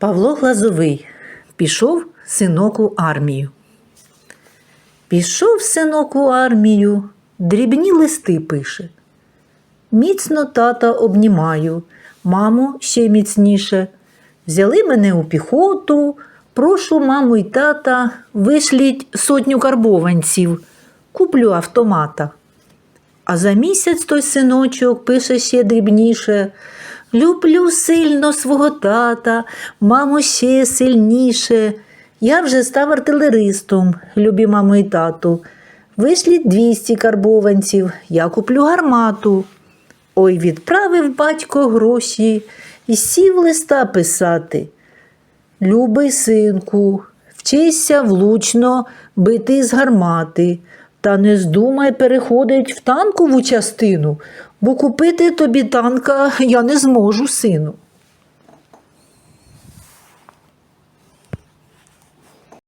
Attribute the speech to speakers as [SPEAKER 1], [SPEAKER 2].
[SPEAKER 1] Павло Глазовий пішов синок у армію. Пішов синок у армію, дрібні листи пише. Міцно тата обнімаю, маму ще міцніше. Взяли мене у піхоту, прошу маму й тата, вишліть сотню карбованців, куплю автомата. А за місяць той синочок пише ще дрібніше. Люблю сильно свого тата, маму ще сильніше. Я вже став артилеристом, любі маму і тату. Вишліть 200 карбованців, я куплю гармату. Ой, відправив батько гроші і сів листа писати. Любий синку, вчися влучно бити з гармати, та не здумай переходить в танкову частину, бо купити тобі танка я не зможу, сину.